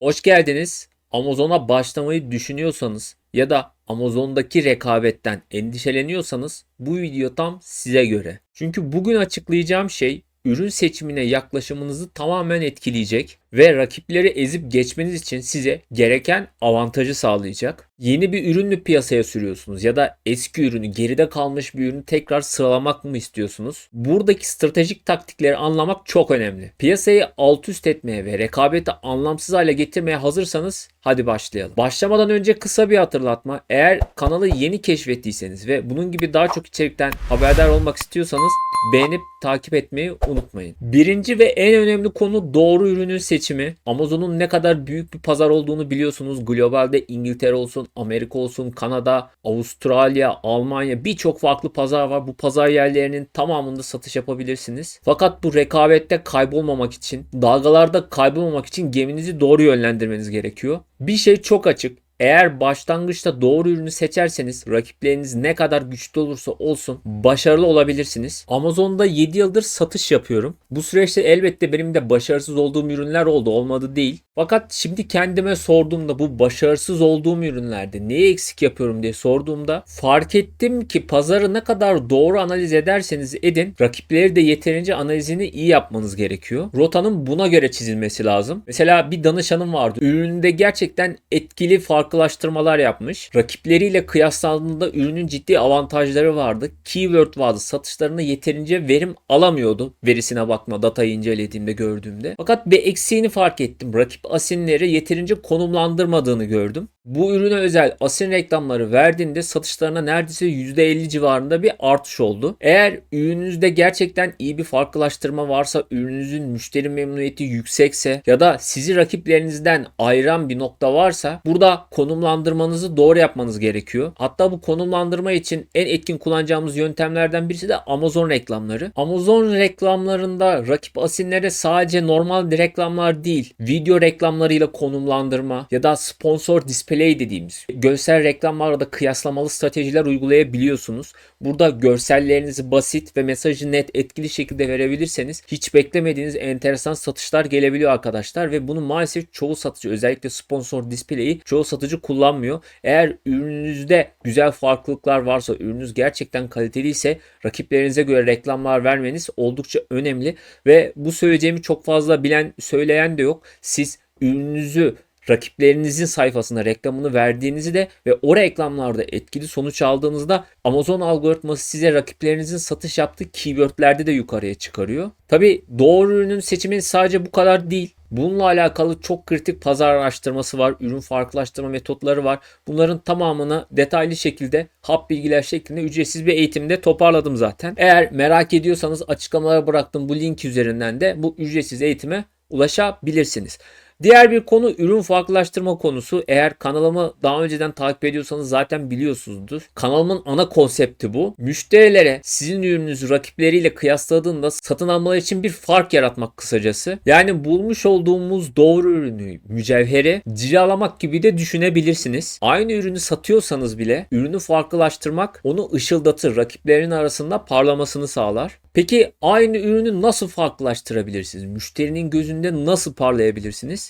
Hoş geldiniz. Amazon'a başlamayı düşünüyorsanız ya da Amazon'daki rekabetten endişeleniyorsanız bu video tam size göre. Çünkü bugün açıklayacağım şey ürün seçimine yaklaşımınızı tamamen etkileyecek ve rakipleri ezip geçmeniz için size gereken avantajı sağlayacak. Yeni bir ürünü piyasaya sürüyorsunuz ya da eski ürünü geride kalmış bir ürünü tekrar sıralamak mı istiyorsunuz? Buradaki stratejik taktikleri anlamak çok önemli. Piyasayı alt üst etmeye ve rekabeti anlamsız hale getirmeye hazırsanız hadi başlayalım. Başlamadan önce kısa bir hatırlatma. Eğer kanalı yeni keşfettiyseniz ve bunun gibi daha çok içerikten haberdar olmak istiyorsanız beğenip takip etmeyi unutmayın. Birinci ve en önemli konu doğru ürünün seçimi. Amazon'un ne kadar büyük bir pazar olduğunu biliyorsunuz. Globalde İngiltere olsun, Amerika olsun, Kanada, Avustralya, Almanya birçok farklı pazar var. Bu pazar yerlerinin tamamında satış yapabilirsiniz. Fakat bu rekabette kaybolmamak için, dalgalarda kaybolmamak için geminizi doğru yönlendirmeniz gerekiyor. Bir şey çok açık. Eğer başlangıçta doğru ürünü seçerseniz rakipleriniz ne kadar güçlü olursa olsun başarılı olabilirsiniz. Amazon'da 7 yıldır satış yapıyorum. Bu süreçte elbette benim de başarısız olduğum ürünler oldu. Olmadı değil. Fakat şimdi kendime sorduğumda bu başarısız olduğum ürünlerde neyi eksik yapıyorum diye sorduğumda fark ettim ki pazarı ne kadar doğru analiz ederseniz edin rakipleri de yeterince analizini iyi yapmanız gerekiyor. Rotanın buna göre çizilmesi lazım. Mesela bir danışanım vardı. Ürününde gerçekten etkili farklılaştırmalar yapmış. Rakipleriyle kıyaslandığında ürünün ciddi avantajları vardı. Keyword vardı. Satışlarına yeterince verim alamıyordu. Verisine bakma datayı incelediğimde gördüğümde. Fakat bir eksiğini fark ettim. Rakip asinleri yeterince konumlandırmadığını gördüm. Bu ürüne özel asin reklamları verdiğinde satışlarına neredeyse %50 civarında bir artış oldu. Eğer ürününüzde gerçekten iyi bir farklılaştırma varsa, ürününüzün müşteri memnuniyeti yüksekse ya da sizi rakiplerinizden ayıran bir nokta varsa burada konumlandırmanızı doğru yapmanız gerekiyor. Hatta bu konumlandırma için en etkin kullanacağımız yöntemlerden birisi de Amazon reklamları. Amazon reklamlarında rakip asinlere sadece normal reklamlar değil, video reklamlarıyla konumlandırma ya da sponsor display dediğimiz görsel reklamlarla da kıyaslamalı stratejiler uygulayabiliyorsunuz. Burada görsellerinizi basit ve mesajı net etkili şekilde verebilirseniz hiç beklemediğiniz enteresan satışlar gelebiliyor arkadaşlar ve bunu maalesef çoğu satıcı özellikle sponsor display'i çoğu satıcı kullanmıyor. Eğer ürününüzde güzel farklılıklar varsa ürününüz gerçekten kaliteli ise rakiplerinize göre reklamlar vermeniz oldukça önemli ve bu söyleyeceğimi çok fazla bilen söyleyen de yok. Siz ürününüzü rakiplerinizin sayfasına reklamını verdiğinizi de ve o reklamlarda etkili sonuç aldığınızda Amazon algoritması size rakiplerinizin satış yaptığı keywordlerde de yukarıya çıkarıyor. Tabi doğru ürünün seçimi sadece bu kadar değil. Bununla alakalı çok kritik pazar araştırması var. Ürün farklılaştırma metotları var. Bunların tamamını detaylı şekilde hap bilgiler şeklinde ücretsiz bir eğitimde toparladım zaten. Eğer merak ediyorsanız açıklamalara bıraktığım bu link üzerinden de bu ücretsiz eğitime ulaşabilirsiniz. Diğer bir konu ürün farklılaştırma konusu. Eğer kanalımı daha önceden takip ediyorsanız zaten biliyorsunuzdur. Kanalımın ana konsepti bu. Müşterilere sizin ürününüzü rakipleriyle kıyasladığında satın almaları için bir fark yaratmak kısacası. Yani bulmuş olduğumuz doğru ürünü, mücevheri cilalamak gibi de düşünebilirsiniz. Aynı ürünü satıyorsanız bile ürünü farklılaştırmak onu ışıldatır. Rakiplerin arasında parlamasını sağlar. Peki aynı ürünü nasıl farklılaştırabilirsiniz? Müşterinin gözünde nasıl parlayabilirsiniz?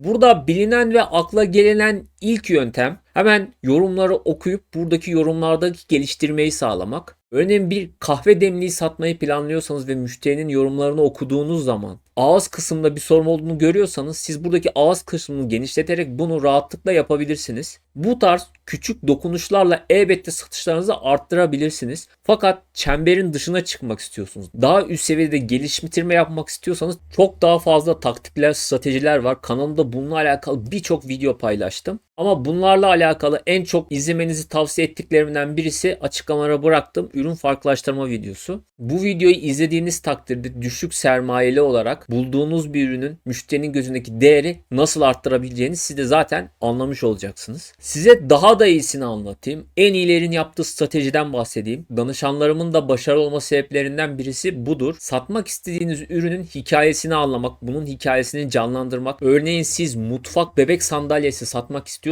Burada bilinen ve akla gelinen ilk yöntem hemen yorumları okuyup buradaki yorumlardaki geliştirmeyi sağlamak. Örneğin bir kahve demliği satmayı planlıyorsanız ve müşterinin yorumlarını okuduğunuz zaman ağız kısmında bir sorun olduğunu görüyorsanız siz buradaki ağız kısmını genişleterek bunu rahatlıkla yapabilirsiniz. Bu tarz küçük dokunuşlarla elbette satışlarınızı arttırabilirsiniz. Fakat çemberin dışına çıkmak istiyorsunuz. Daha üst seviyede geliştirme yapmak istiyorsanız çok daha fazla taktikler, stratejiler var. Kanalımda bununla alakalı birçok video paylaştım. Ama bunlarla alakalı en çok izlemenizi tavsiye ettiklerimden birisi açıklamalara bıraktım ürün farklılaştırma videosu. Bu videoyu izlediğiniz takdirde düşük sermayeli olarak bulduğunuz bir ürünün müşterinin gözündeki değeri nasıl arttırabileceğini siz de zaten anlamış olacaksınız. Size daha da iyisini anlatayım. En iyilerin yaptığı stratejiden bahsedeyim. Danışanlarımın da başarılı olma sebeplerinden birisi budur. Satmak istediğiniz ürünün hikayesini anlamak, bunun hikayesini canlandırmak. Örneğin siz mutfak bebek sandalyesi satmak istiyorsanız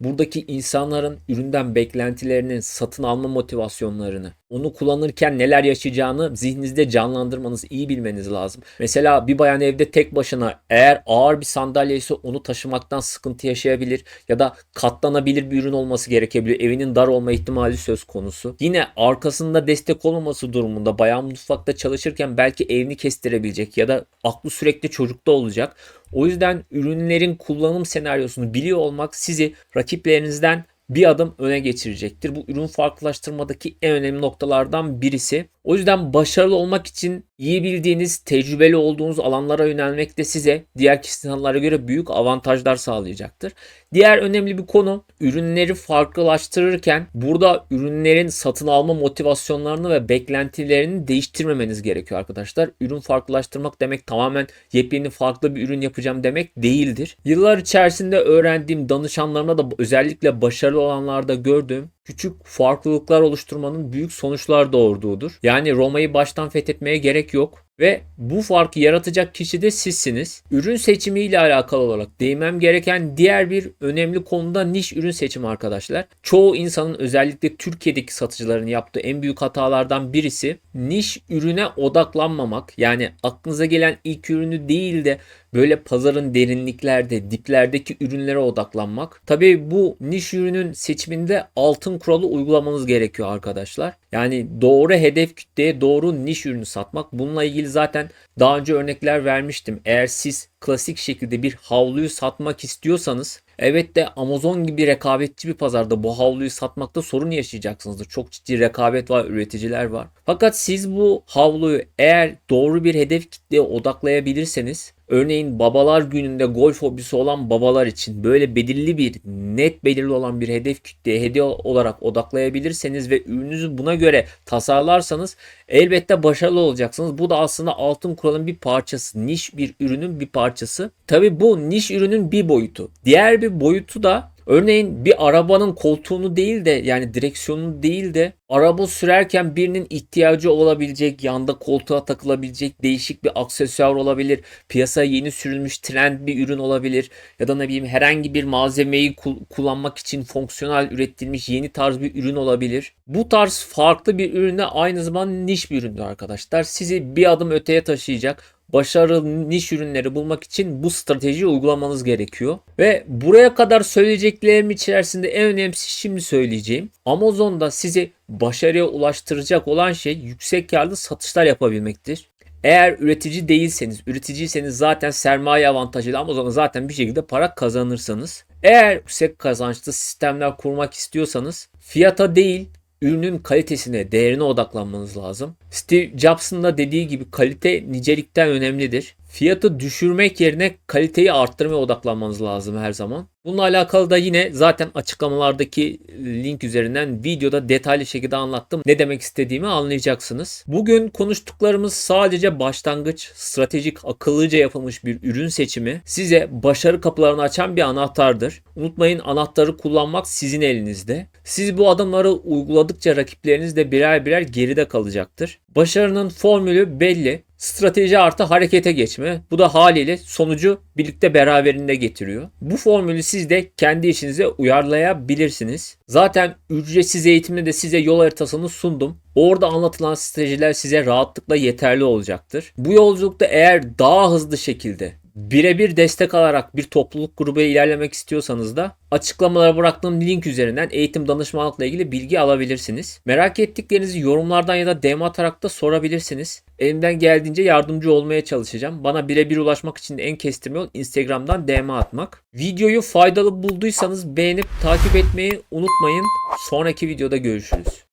buradaki insanların üründen beklentilerinin satın alma motivasyonlarını onu kullanırken neler yaşayacağını zihninizde canlandırmanız, iyi bilmeniz lazım. Mesela bir bayan evde tek başına eğer ağır bir sandalye ise onu taşımaktan sıkıntı yaşayabilir ya da katlanabilir bir ürün olması gerekebilir. Evinin dar olma ihtimali söz konusu. Yine arkasında destek olmaması durumunda bayan mutfakta çalışırken belki evini kestirebilecek ya da aklı sürekli çocukta olacak. O yüzden ürünlerin kullanım senaryosunu biliyor olmak sizi rakiplerinizden bir adım öne geçirecektir. Bu ürün farklılaştırmadaki en önemli noktalardan birisi. O yüzden başarılı olmak için iyi bildiğiniz, tecrübeli olduğunuz alanlara yönelmek de size diğer insanlara göre büyük avantajlar sağlayacaktır. Diğer önemli bir konu ürünleri farklılaştırırken burada ürünlerin satın alma motivasyonlarını ve beklentilerini değiştirmemeniz gerekiyor arkadaşlar. Ürün farklılaştırmak demek tamamen yepyeni farklı bir ürün yapacağım demek değildir. Yıllar içerisinde öğrendiğim danışanlarımda da özellikle başarılı olanlarda gördüğüm küçük farklılıklar oluşturmanın büyük sonuçlar doğurduğudur. Yani Roma'yı baştan fethetmeye gerek yok ve bu farkı yaratacak kişi de sizsiniz. Ürün seçimi ile alakalı olarak değinmem gereken diğer bir önemli konuda niş ürün seçimi arkadaşlar. Çoğu insanın özellikle Türkiye'deki satıcıların yaptığı en büyük hatalardan birisi niş ürüne odaklanmamak. Yani aklınıza gelen ilk ürünü değil de böyle pazarın derinliklerde, diplerdeki ürünlere odaklanmak. Tabii bu niş ürünün seçiminde altın kuralı uygulamanız gerekiyor arkadaşlar. Yani doğru hedef kitleye doğru niş ürünü satmak. Bununla ilgili zaten daha önce örnekler vermiştim. Eğer siz klasik şekilde bir havluyu satmak istiyorsanız Evet de Amazon gibi rekabetçi bir pazarda bu havluyu satmakta sorun yaşayacaksınızdır. Çok ciddi rekabet var, üreticiler var. Fakat siz bu havluyu eğer doğru bir hedef kitleye odaklayabilirseniz Örneğin babalar gününde golf hobisi olan babalar için böyle belirli bir net belirli olan bir hedef kitleye hediye olarak odaklayabilirseniz ve ürününüzü buna göre tasarlarsanız elbette başarılı olacaksınız. Bu da aslında altın kuralın bir parçası. Niş bir ürünün bir parçası. Tabi bu niş ürünün bir boyutu. Diğer bir boyutu da Örneğin bir arabanın koltuğunu değil de yani direksiyonunu değil de araba sürerken birinin ihtiyacı olabilecek, yanda koltuğa takılabilecek değişik bir aksesuar olabilir. Piyasaya yeni sürülmüş trend bir ürün olabilir. Ya da ne bileyim herhangi bir malzemeyi kul- kullanmak için fonksiyonel üretilmiş yeni tarz bir ürün olabilir. Bu tarz farklı bir ürüne aynı zamanda niş bir üründür arkadaşlar. Sizi bir adım öteye taşıyacak başarılı niş ürünleri bulmak için bu stratejiyi uygulamanız gerekiyor. Ve buraya kadar söyleyeceklerim içerisinde en önemlisi şimdi söyleyeceğim. Amazon'da sizi başarıya ulaştıracak olan şey yüksek karlı satışlar yapabilmektir. Eğer üretici değilseniz, üreticiyseniz zaten sermaye avantajıyla Amazon'a zaten bir şekilde para kazanırsanız. Eğer yüksek kazançlı sistemler kurmak istiyorsanız fiyata değil ürünün kalitesine, değerine odaklanmanız lazım. Steve Jobs'ın da dediği gibi kalite nicelikten önemlidir. Fiyatı düşürmek yerine kaliteyi arttırmaya odaklanmanız lazım her zaman. Bununla alakalı da yine zaten açıklamalardaki link üzerinden videoda detaylı şekilde anlattım. Ne demek istediğimi anlayacaksınız. Bugün konuştuklarımız sadece başlangıç, stratejik, akıllıca yapılmış bir ürün seçimi. Size başarı kapılarını açan bir anahtardır. Unutmayın anahtarı kullanmak sizin elinizde. Siz bu adımları uyguladıkça rakipleriniz de birer birer geride kalacaktır. Başarının formülü belli. Strateji artı harekete geçme. Bu da haliyle sonucu birlikte beraberinde getiriyor. Bu formülü siz de kendi işinize uyarlayabilirsiniz. Zaten ücretsiz eğitimde de size yol haritasını sundum. Orada anlatılan stratejiler size rahatlıkla yeterli olacaktır. Bu yolculukta eğer daha hızlı şekilde birebir destek alarak bir topluluk grubu ilerlemek istiyorsanız da açıklamalara bıraktığım link üzerinden eğitim danışmanlıkla ilgili bilgi alabilirsiniz. Merak ettiklerinizi yorumlardan ya da DM atarak da sorabilirsiniz. Elimden geldiğince yardımcı olmaya çalışacağım. Bana birebir ulaşmak için en kestirme yol Instagram'dan DM atmak. Videoyu faydalı bulduysanız beğenip takip etmeyi unutmayın. Sonraki videoda görüşürüz.